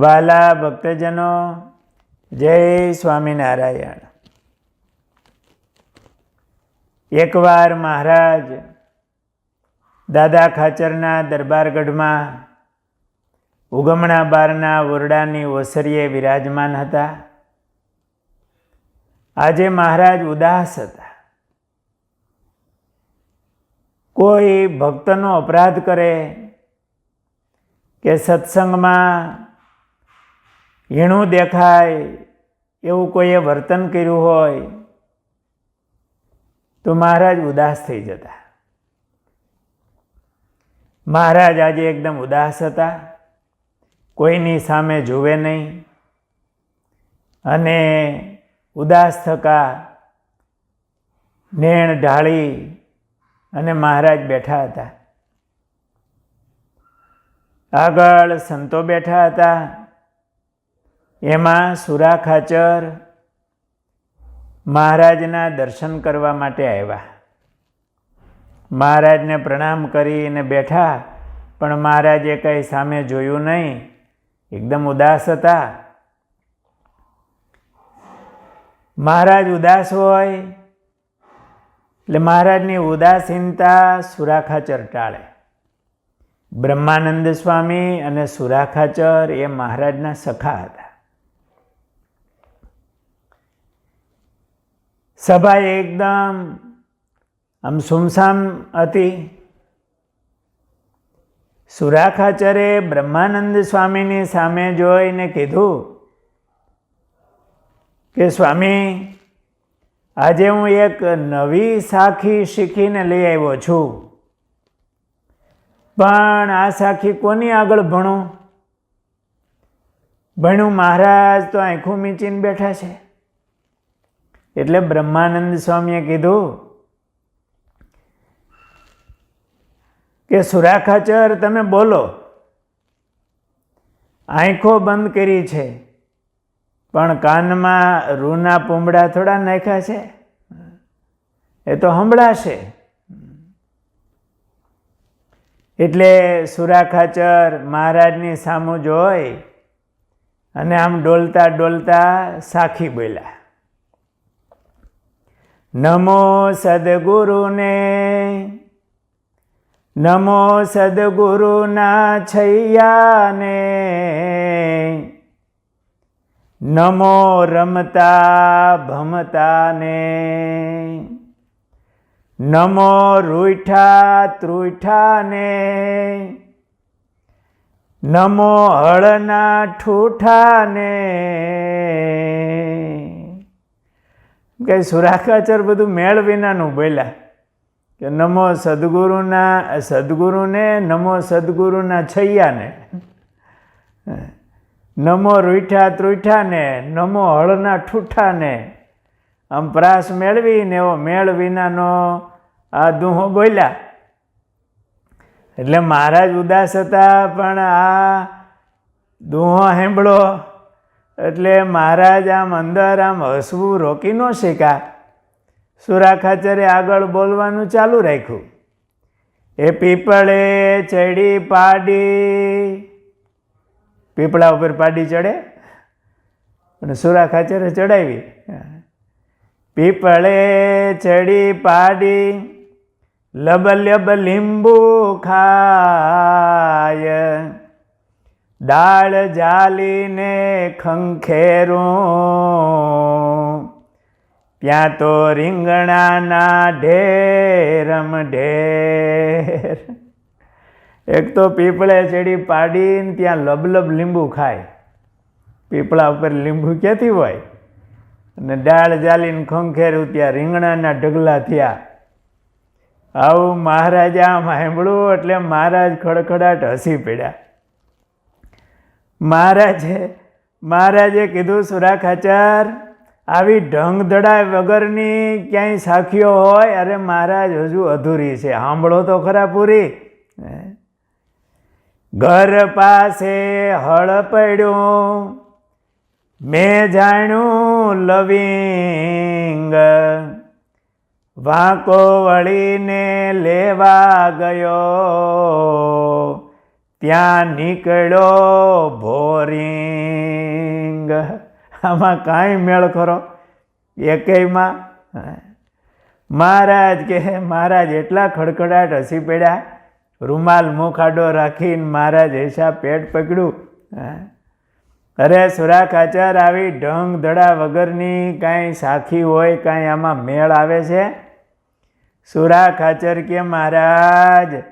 વાલા ભક્તજનો, જય સ્વામિનારાયણ. એકવાર મહારાજ દાદા ખાચરના દરબારગઢમાં ઉગમણા બારના ઓરડાની ઓસરીએ વિરાજમાન હતા. આજે મહારાજ ઉદાસ હતા. કોઈ ભક્તનો અપરાધ કરે કે સત્સંગમાં હીણું દેખાય, એવું કોઈએ વર્તન કર્યું હોય, તો મહારાજ ઉદાસ થઈ જતા. મહારાજ આજે એકદમ ઉદાસ હતા, કોઈની સામે જુએ નહીં, અને ઉદાસ થકા નેણ ઢાળી અને મહારાજ બેઠા હતા. આગળ સંતો બેઠા હતા એમાં સુરા ખાચર મહારાજના દર્શન કરવા માટે આવ્યા. મહારાજને પ્રણામ કરીને બેઠા, પણ મહારાજે કંઈ સામે જોયું નહીં. એકદમ ઉદાસ હતા. મહારાજ ઉદાસ હોય, એટલે મહારાજની ઉદાસીનતા સુરાખાચર ટાળે. બ્રહ્માનંદ સ્વામી અને સુરાખાચર એ મહારાજના સખા હતા. સભા એકદમ આમ સુમસામ હતી. સુરાખાચરે બ્રહ્માનંદ સ્વામીની સામે જોઈને કીધું કે, સ્વામી, આજે હું એક નવી સાખી શીખીને લઈ આવ્યો છું. પણ આ સાખી કોની આગળ ભણું? ભણ્યું મહારાજ, તો આંખું મીચીને બેઠા છે. એટલે બ્રહ્માનંદ સ્વામીએ કીધું કે, સુરાખાચર, તમે બોલો. આંખો બંધ કરી છે, પણ કાનમાં રૂના પૂંબડા થોડા નાખ્યા છે. એ તો સંભળાશે એટલે સુરાખાચર મહારાજની સામું જોઈ અને આમ ડોલતા ડોલતા સાખી બોલ્યા. નમો સદગુરુને. નમો સદગુરુના છૈયાને. નમો રમતા ભમતાને. નમો રૂઠા ત્રુઠાને. નમો હળના ઠૂઠાને. કે સુરાખાચર બધું મેળ વિનાનું બોલ્યા કે નમો સદગુરુના, સદગુરુને, નમો સદગુરુના છૈયાને, નમો રૂઠા ત્રુઠાને, નમો હળના ઠૂઠાને, આમ પ્રાસ મેળવીને એવો મેળ વિનાનો આ દુહો બોલ્યા. એટલે મહારાજ ઉદાસ હતા, પણ આ દુહો સાંભળો. એટલે મહારાજ આમ અંદર આમ હસવું રોકી ન શીખા સુરાખાચરે આગળ બોલવાનું ચાલુ રાખ્યું. એ પીપળે ચડી પાડી. પીપળા ઉપર પાડી ચડે. અને સુરાખાચરે ચડાવી. પીપળે ચડી પાડી લબ લબ લીંબુ ખાય. દાળ જાલીને ખંખેરું. ત્યાં તો રીંગણાના ઢેરમ ઢેર. એક તો પીપળે ચડી પાડીને ત્યાં લબલબ લીંબુ ખાય. પીપળા ઉપર લીંબુ ક્યાંથી હોય? અને ડાળ જાલીને ખંખેરું ત્યાં રીંગણાના ઢગલા થયા. આવું મહારાજા સાંભળ્યું એટલે મહારાજ ખડખડાટ હસી પડ્યા. મહારાજે મહારાજે કીધું સુરાખાચાર આવી ઢંગ ધડા વગરની ક્યાંય સાખીઓ હોય, અરે મહારાજ હજુ અધૂરી છે. સાંભળો તો ખરા પૂરી. ઘર પાસે હળ પડ્યું, મેં જાણ્યું લવિંગ. વાંકો વળીને લેવા ગયો. ત્યાં નીકળ્યો ભોરિંગ. આમાં કાંઈ મેળ ખરો? એકેયમાં? મહારાજ કે, મહારાજ, એટલા ખડખડાટ હસી પડ્યા. રૂમાલ મુખાડો રાખીને મહારાજ એસા પેટ પકડ્યું. અરે સુરા ખાચર આવી ઢંગ ધડા વગરની કાંઈ સાખી હોય, કાંઈ આમાં મેળ આવે છે? સુરા ખાચર કે, મહારાજ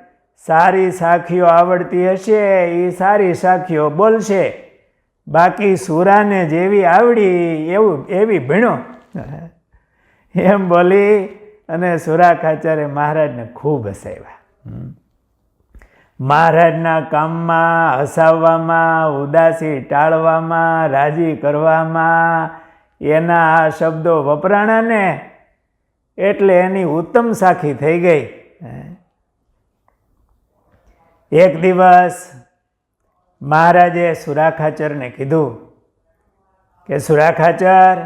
સારી સાખીઓ આવડતી હશે એ સારી સાખીઓ બોલશે. બાકી સુરાને જેવી આવડી, એવું, એવી ભીણો. એમ બોલી અને સુરા ખાચરે મહારાજને ખૂબ હસાવ્યા. મહારાજના કામમાં, હસાવવામાં, ઉદાસી ટાળવામાં, રાજી કરવામાં, એના આ શબ્દો વપરાણા ને એટલે એની ઉત્તમ સાખી થઈ ગઈ. એક દિવસ મહારાજે સુરાખાચરને કીધું કે, સુરાખાચર,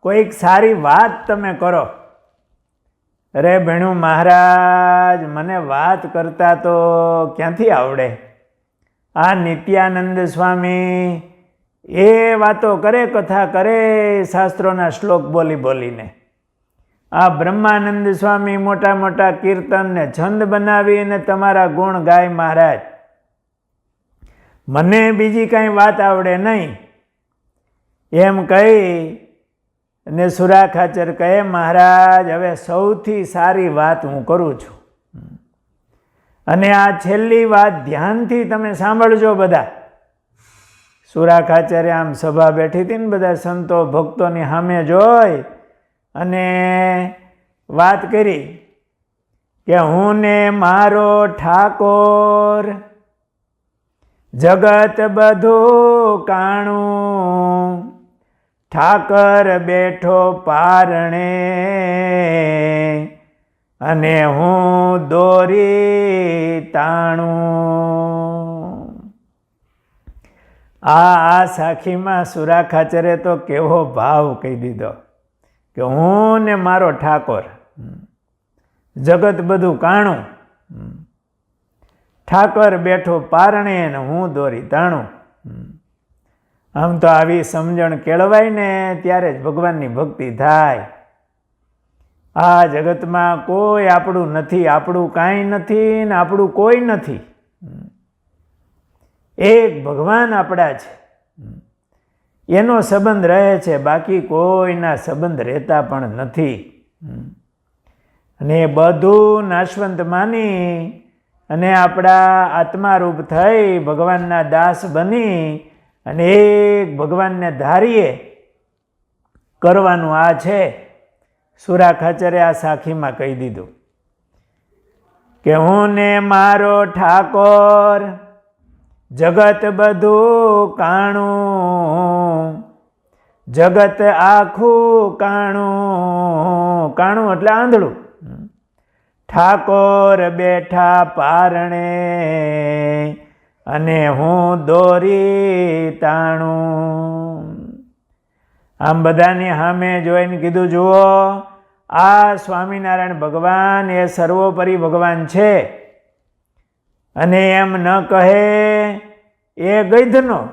કોઈક સારી વાત તમે કરો. અરે ભેણું મહારાજ, મને વાત કરતા તો ક્યાંથી આવડે? આ નિત્યાનંદ સ્વામી એ વાતો કરે, કથા કરે, શાસ્ત્રોના શ્લોક બોલી બોલીને. આ બ્રહ્માનંદ સ્વામી મોટા મોટા કીર્તનને છંદ છંદ બનાવીને તમારા ગુણ ગાય મહારાજ. મને બીજી કાંઈ વાત આવડે નહીં. એમ કહી અને સુરા ખાચર કહે, મહારાજ, હવે સૌથી સારી વાત હું કરું છું. અને આ છેલ્લી વાત ધ્યાનથી તમે સાંભળજો બધા. સુરા ખાચરે આમ સભા બેઠી હતી ને બધા સંતો ભક્તોની સામે જોઈ અને વાત કરી કે હું ને મારો ઠાકોર જગત બધું કાણું. ઠાકર બેઠો પારણે અને હું દોરી તાણું. આ આ સાખીમાં સુરા ખાચરે તો કેવો ભાવ કહી દીધો. કે હું ને મારો ઠાકોર. જગત બધું કાણું. ઠાકર બેઠો પારણે ને હું દોરી તાણું. આમ તો આવી સમજણ કેળવાય ને ત્યારે જ ભગવાનની ભક્તિ થાય. આ જગતમાં કોઈ આપણું નથી, આપણું કાંઈ નથી ને આપણું કોઈ નથી. એક ભગવાન આપણા છે. એનો સંબંધ રહે છે, બાકી કોઈના સંબંધ રહેતા પણ નથી. અને એ બધું નાશવંત માની અને આપણા આત્મારૂપ થઈ ભગવાનના દાસ બની અને એક ભગવાનને ધારીએ કરવાનું આ છે. સુરા ખાચરે આ સાખીમાં કહી દીધું કે હું ને મારો ઠાકોર જગત બધું કાણું. જગત આખું કાણું. કાણું એટલે આંધળું. ઠાકોર બેઠા પારણે અને હું દોરી તાણું. આમ બધાની સામે જોઈને કીધું, જુઓ, આ સ્વામિનારાયણ ભગવાન એ સર્વોપરી ભગવાન છે. અને એમ ન કહે એ ગૈધનો.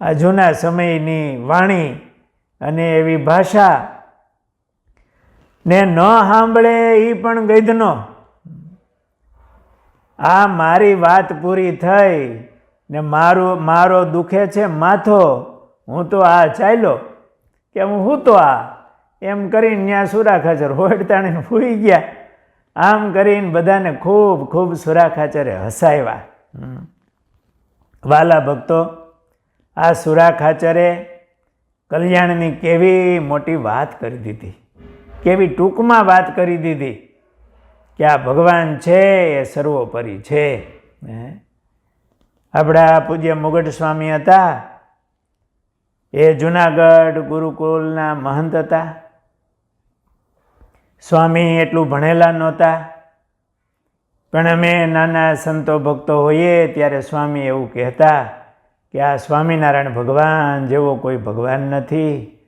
આ જૂના સમયની વાણી અને એવી ભાષા ને ન સાંભળે એ પણ ગૈધનો. આ મારી વાત પૂરી થઈ ને મારું, મારો દુખે છે માથો, હું તો આ ચાલ્યો કે હું હું તો આ? એમ કરીને ત્યાં સુરા ખાચર હોડતાણીને ફૂઈ ગયા. આમ કરીને બધાને ખૂબ ખૂબ સુરાખાચરે હસાવ્યા. વાલા ભક્તો, આ સુરાખાચરે કલ્યાણની કેવી મોટી વાત કરી દીધી. કેવી ટૂંકમાં વાત કરી દીધી કે આ ભગવાન છે, એ સર્વોપરી છે. આપણા પૂજ્ય મુગટ સ્વામી હતા. એ જુનાગઢ ગુરુકુલના મહંત હતા. સ્વામી એટલું ભણેલા નહોતા. પણ અમે નાના સંતો ભક્તો હોઈએ ત્યારે સ્વામી એવું કહેતા કે આ સ્વામિનારાયણ ભગવાન જેવો કોઈ ભગવાન નથી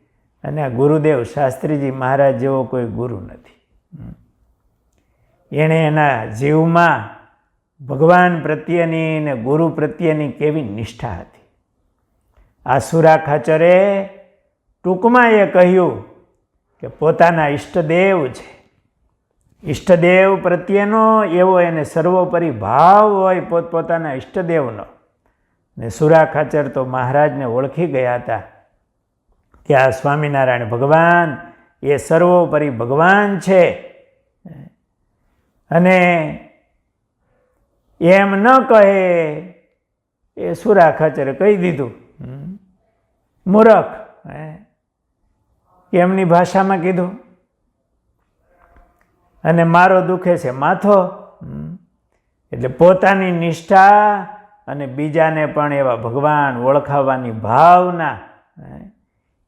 અને ગુરુદેવ શાસ્ત્રીજી મહારાજ જેવો કોઈ ગુરુ નથી. એણે એના જીવમાં ભગવાન પ્રત્યેની ને ગુરુ પ્રત્યેની કેવી નિષ્ઠા હતી. આ સુરા ખાચરે ટૂંકમાં એ કહ્યું કે પોતાના ઈષ્ટદેવ છે. ઈષ્ટદેવ પ્રત્યેનો એવો એને સર્વોપરી ભાવ હોય પોતપોતાના ઈષ્ટદેવનો. ને સુરા ખાચર તો મહારાજને ઓળખી ગયા હતા કે આ સ્વામિનારાયણ ભગવાન એ સર્વોપરી ભગવાન છે. અને એમ ન કહે એ સુરા ખાચરે કહી દીધું. મૂરખ. હે. એમની ભાષામાં કીધું. અને મારો દુખે છે માથો. એટલે પોતાની નિષ્ઠા અને બીજાને પણ એવા ભગવાન ઓળખાવવાની ભાવના.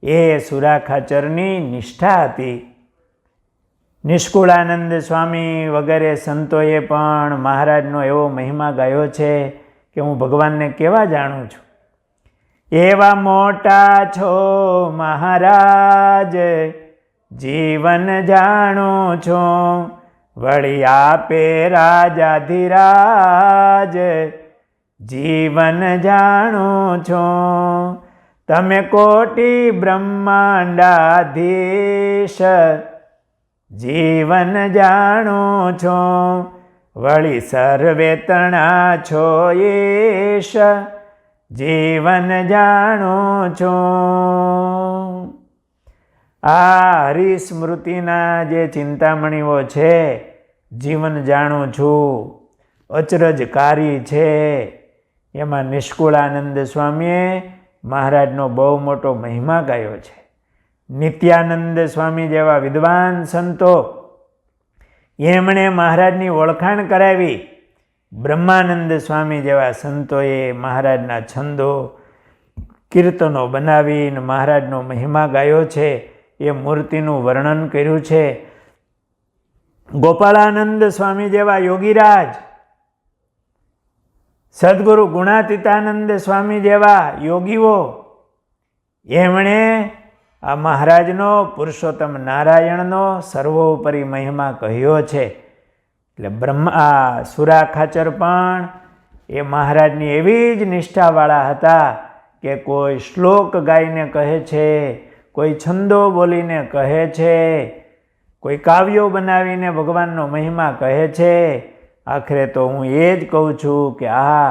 એ સુરાખાચરની નિષ્ઠા હતી. નિષ્કુળાનંદ સ્વામી વગેરે સંતોએ પણ મહારાજનો એવો મહિમા ગાયો છે કે હું ભગવાનને કેવા જાણું છું? એવા મોટા છો મહારાજ, જીવન જાણું છો. વળી આપે રાજાધિરાજ, જીવન જાણું છો. તમે કોટી બ્રહ્માંડાધીશ, જીવન જાણું છો. વળી સર્વે તણા છો ઈશ. જીવન જાણો છો. આ હરિસ્મૃતિના જે ચિંતામણીઓ છે, જીવન જાણું છું. અચરજકારી છે. એમાં નિષ્કુળાનંદ સ્વામીએ મહારાજનો બહુ મોટો મહિમા ગાયો છે. નિત્યાનંદ સ્વામી જેવા વિદ્વાન સંતો એમણે મહારાજની ઓળખાણ કરાવી. બ્રહ્માનંદ સ્વામી જેવા સંતોએ મહારાજના છંદો, કીર્તનો બનાવીને મહારાજનો મહિમા ગાયો છે, એ મૂર્તિનું વર્ણન કર્યું છે. ગોપાળાનંદ સ્વામી જેવા યોગીરાજ, સદગુરુ ગુણાતીતાનંદ સ્વામી જેવા યોગીઓ, એમણે આ મહારાજનો પુરુષોત્તમ નારાયણનો સર્વોપરી મહિમા કહ્યો છે. એટલે બ્રહ્મા સુરા ખાચર પણ એ મહારાજની એવી જ નિષ્ઠાવાળા હતા કે કોઈ શ્લોક ગાઈને કહે છે, કોઈ છંદો બોલીને કહે છે, કોઈ કાવ્યો બનાવીને ભગવાનનો મહિમા કહે છે. આખરે તો હું એ જ કહું છું કે આ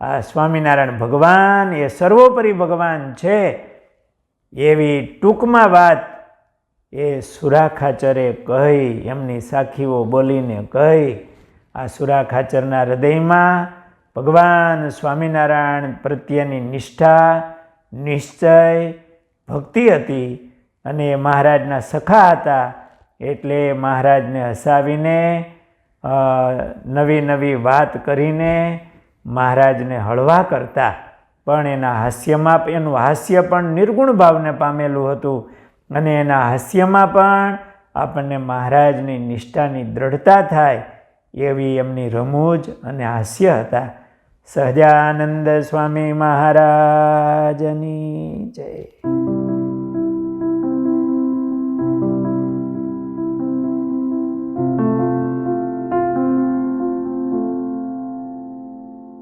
આ સ્વામિનારાયણ ભગવાન એ સર્વોપરી ભગવાન છે. એવી ટૂંકમાં વાત એ સુરા ખાચરે કહી, એમની સાખીઓ બોલીને કહી, આ સુરાખાચરના હૃદયમાં ભગવાન સ્વામિનારાયણ પ્રત્યેની નિષ્ઠા, નિશ્ચય, ભક્તિ હતી અને એ મહારાજના સખા હતા એટલે મહારાજને હસાવીને નવી નવી વાત કરીને મહારાજને હળવા કરતા. પણ એના હાસ્યમાં, એનું હાસ્ય પણ નિર્ગુણ ભાવને પામેલું હતું. અને એના હાસ્યમાં પણ આપણને મહારાજની નિષ્ઠાની દ્રઢતા થાય એવી એમની રમૂજ અને હાસ્ય હતા. સહજાનંદ સ્વામી મહારાજની જય.